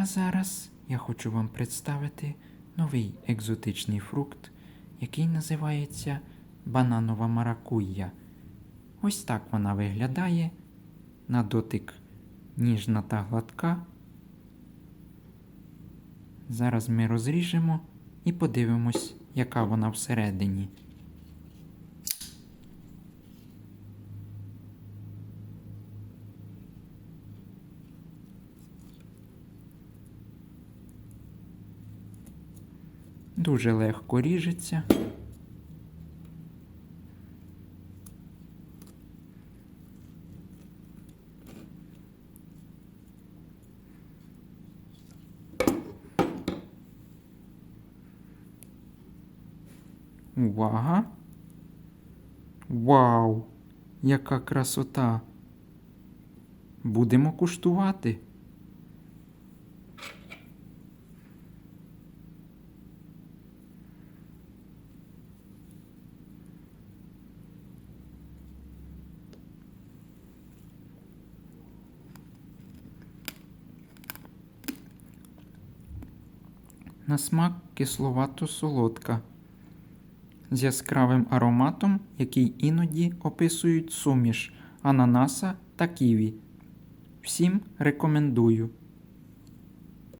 А зараз я хочу вам представити новий екзотичний фрукт, який називається бананова маракуйя. Ось так вона виглядає. На дотик ніжна та гладка. Зараз ми розріжемо і подивимось, яка вона всередині. Дуже легко ріжеться. Увага! Вау! Яка красота! Будемо куштувати. На смак кисловато-солодка з яскравим ароматом, який іноді описують суміш ананаса та ківі. Всім рекомендую.